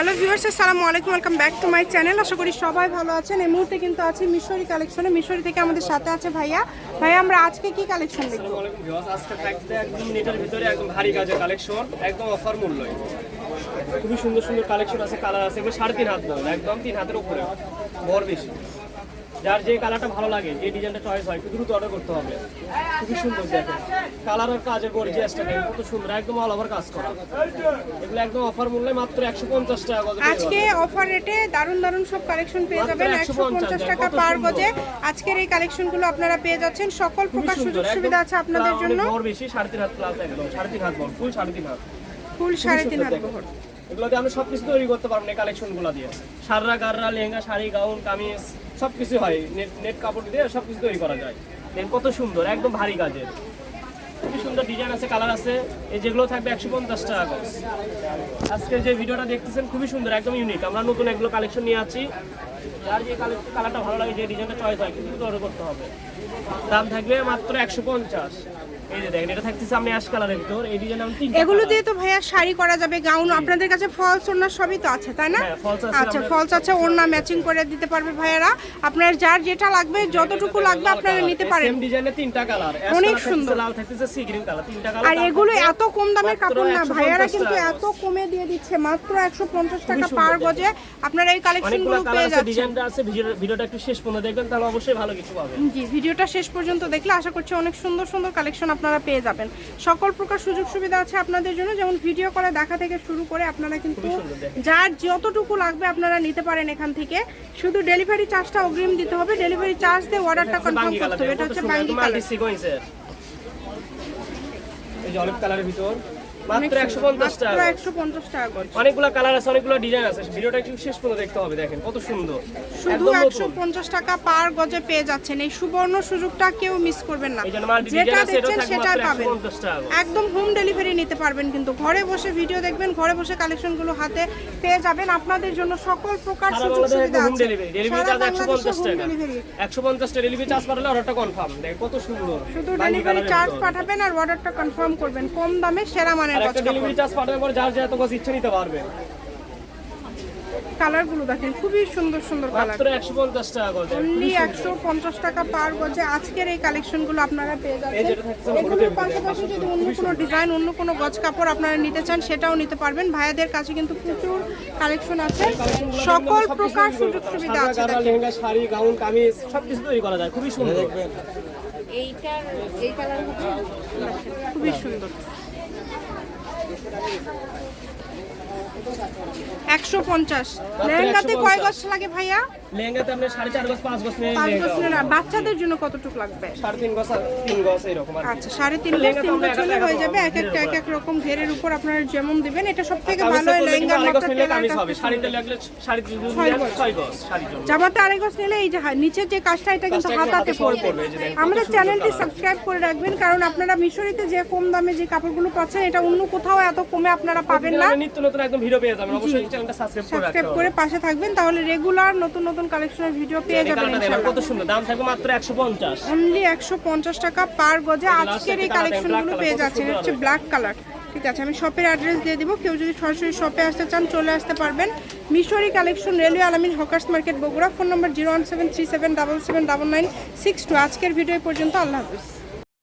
Hello viewers, আসসালামু আলাইকুম, welcome back to my channel. আশা করি সবাই ভালো আছেন। এই মুহূর্তে কিন্তু আছি মিশরি কালেকশনে। মিশরি থেকে আমাদের সাথে আছে ভাইয়া। ভাইয়া, আমরা আজকে কি কালেকশন দেখব? আজকে থাকছে একদম নেটের ভিতরে একদম ভারী কাজের কালেকশন, একদম অফার মূল্য খুবই সুন্দর সুন্দর কালেকশন আছে, কালার আছে, এগুলো সাড়ে তিন হাত দাম একদম তিন হাতের উপরে, বড় বেশি। যার যে কালারটা ভালো লাগে যে ডিজাইনটা চয়েস হয় একটু দ্রুত অর্ডার করতে হবে। খুবই সুন্দর দেখেন। কালার আর কাজের গর্জিয়াসটা দেখেন কত সুন্দর একদম অল ওভার কাজ করা। এগুলো একদম অফার মূল্যে মাত্র একশো পঞ্চাশ টাকা গজে আজকে অফার রেটে দারুণ দারুণ সব কালেকশন পেয়ে যাবেন 150 একশো পঞ্চাশ টাকা পার গজে। আজকের এই কালেকশনগুলো আপনারা পেয়ে যাচ্ছেন। সকল প্রকার সুযোগ সুবিধা আছে আপনাদের জন্য। বড় বেশি সাড়ে তিন হাত প্লাস একদম সাড়ে তিন হাত বড় ফুল সাড়ে তিন হাত। ফুল সাড়ে তিন হাত দেখো। বহর এগুলো দিয়ে আপনি সবকিছু তৈরি করতে পারবেন এই কালেকশনগুলো দিয়ে। সাররা গাররা লেহেঙ্গা শাড়ি গাউন কামিজ সবকিছু হয়। নেট নেট কাপড় দিয়ে সব সবকিছু তৈরি করা যায়। দেখেন কত সুন্দর, একদম ভারী কাজের। খুবই সুন্দর ডিজাইন আছে কালার আছে। এই যেগুলো থাকবে একশো পঞ্চাশ টাকা করে আজকে যে ভিডিওটা দেখতেছেন, খুবই সুন্দর, একদম ইউনিক আমরা নতুন এগুলো কালেকশন নিয়ে আছি। যার যে কালারটা ভালো লাগে, যে ডিজাইনটা চয়েস হয়, কিন্তু অর্ডার করতে হবে। দাম থাকবে মাত্র একশো পঞ্চাশ। এই যে দেখেন এটা থাকতেছে আপনি অ্যাশ কালারের ভিতর। এই ডিজাইন আমি তিনটা এগুলো দিয়ে তো ভাইয়া শাড়ি করা যাবে গাউন আপনাদের কাছে ফলস ওড়না সবই তো আছে তাই না? হ্যাঁ, আচ্ছা ফলস আছে ওড়না ম্যাচিং করে দিতে পারবে ভাইয়ারা। আপনার যার যেটা লাগবে যতটুকু লাগবে আপনারা নিতে পারেন। সেম ডিজাইনের তিনটা কালার অনেক সুন্দর। লাল থাকতেছে সি গ্রিন কালার তিনটা কালার আর এগুলো এত কম দামের কাপড় না ভাইয়ারা কিন্তু এত কমে দিয়ে দিচ্ছে মাত্র একশো পঞ্চাশ টাকা পার গজে। আপনারা এই কালেকশনগুলো পেয়ে যাচ্ছেন। ডিজাইনটা আছে ভিডিওটা একটু শেষ পর্যন্ত দেখবেন তাহলে অবশ্যই ভালো কিছু পাবেন। জি ভিডিওটা শেষ পর্যন্ত দেখলে আশা করছি অনেক সুন্দর সুন্দর কালেকশন আপনারা পেয়ে যাবেন। সকল প্রকার সুযোগ সুবিধা আছে আপনাদের জন্য। যেমন ভিডিও করে দেখা থেকে শুরু করে আপনারা কিন্তু। যার যতটুকু লাগবে আপনারা নিতে পারেন এখান থেকে। শুধু ডেলিভারি চার্জটা অগ্রিম দিতে হবে। ডেলিভারি চার্জ দিয়ে অর্ডারটা কনফার্ম করতে হবে। এটা হচ্ছে বাঙ্গি কালার। এই যে অলিভ কালারের ভিতর। মাত্র একশো পঞ্চাশ টাকা মাত্র একশো পঞ্চাশ টাকা করে। অনেকগুলো কালার আছে অনেকগুলো ডিজাইন আছে। ভিডিওটা একটু শেষ পর্যন্ত দেখতে হবে দেখেন কত সুন্দর। শুধু একদম একশো নতুন পঞ্চাশ টাকা পার গজে পেয়ে যাচ্ছেন। এই সুবর্ণ সুযোগটা কেউ মিস করবেন না। এই জন্য মাল্টি যেটা ডিজাইন আছে এটাও দেখছেন থাকবে পাবেন। একশো পঞ্চাশ টাকা করে। একদম হোম ডেলিভারি নিতে পারবেন কিন্তু। ঘরে বসে ভিডিও দেখবেন ঘরে বসে কালেকশনগুলো হাতে পেয়ে যাবেন। আপনাদের জন্য সকল প্রকার সুযোগ সুবিধা আছে। ডেলিভারি ডেলিভারি চার্জ একশো বাংলাদেশে পঞ্চাশ হোম টাকা। ডেলিভারি একশো পঞ্চাশ টাকা ডেলিভারি চার্জ পাঠালে অর্ডারটা কনফার্ম দেখ কত সুন্দর। শুধু ডেলিভারি চার্জ পাঠাবেন আর অর্ডারটা কনফার্ম করবেন। কম দামে সেরা মানের আর একটা ডেলিভারি চার্জ পাঠানোর পর যার যত গজ ইচ্ছে নিতে পারবে। কালারগুলো দেখেন খুবই সুন্দর সুন্দর কালার। মাত্র টাকা করে অনলি একশো পঞ্চাশ টাকা পার গজে আজকের এই কালেকশনগুলো আপনারা পেয়ে যাচ্ছেন। এগুলোর পাশাপাশি যদি অন্য কোনো ডিজাইন অন্য কোনো গজ কাপড় আপনারা নিতে চান সেটাও নিতে পারবেন। ভাইয়াদের কাছে কিন্তু প্রচুর কালেকশন আছে। সকল প্রকার সুযোগ সুবিধা আছে লেহেঙ্গা শাড়ি গাউন কামিজ সবকিছু তৈরি করা যায়। খুবই সুন্দর। এইটার এই কালার খুবই সুন্দর। একশো পঞ্চাশ। লেহেঙ্গাতে কয় গজ লাগে ভাইয়া? লেহেঙ্গাতে আপনি সাড়ে চার গজ পাঁচ গজ নিয়ে পাঁচ গজ। আর বাচ্চাদের জন্য কতটুকু লাগবে সাড়ে তিন গজ আর তিন গজ এরকম আর আচ্ছা সাড়ে তিন গজ তিন গজ হলে হয়ে যাবে এক একটা এক এক রকম ঘেরের উপর আপনারা যেমন দিবেন এটা সব থেকে ভালো হয় নিলে কামিজ হবে। শাড়িতে। লাগলে যদি ছয় গজ। ছয় গজ জামাতে আড়াই গজ নিলে এই যে নিচের যে কাজটা এটা কিন্তু হাতাতে পড়বে আমাদের চ্যানেলটি সাবস্ক্রাইব করে রাখবেন কারণ আপনারা মিশরিতে যে কম দামে যে কাপড়গুলো পাচ্ছেন এটা অন্য কোথাও এত কমে আপনারা পাবেন না নিত্য নতুন একদম ভিডিও পেয়ে যাবেন অবশ্যই চ্যানেলটা সাবস্ক্রাইব করে রাখতে সাবস্ক্রাইব করে পাশে থাকবেন তাহলে রেগুলার নতুন নতুন কালেকশনের ভিডিও পেয়ে যাবেন কত সুন্দর। দাম থাকবে মাত্র একশো পঞ্চাশ। অনলি একশো পঞ্চাশ টাকা পার গজে। আজকের এই কালেকশনগুলো পেয়ে যাচ্ছে যাচ্ছেন হচ্ছে ব্ল্যাক কালার ঠিক আছে আমি শপের অ্যাড্রেস দিয়ে দিব। কেউ যদি সরাসরি শপে আসতে চান চলে আসতে পারবেন। Mishri collection railway Alamin hawkers market Bogura. Phone number zero one seven three seven double seven double nine six two. আজকের ভিডিও পর্যন্ত। আল্লাহ হাফিজ।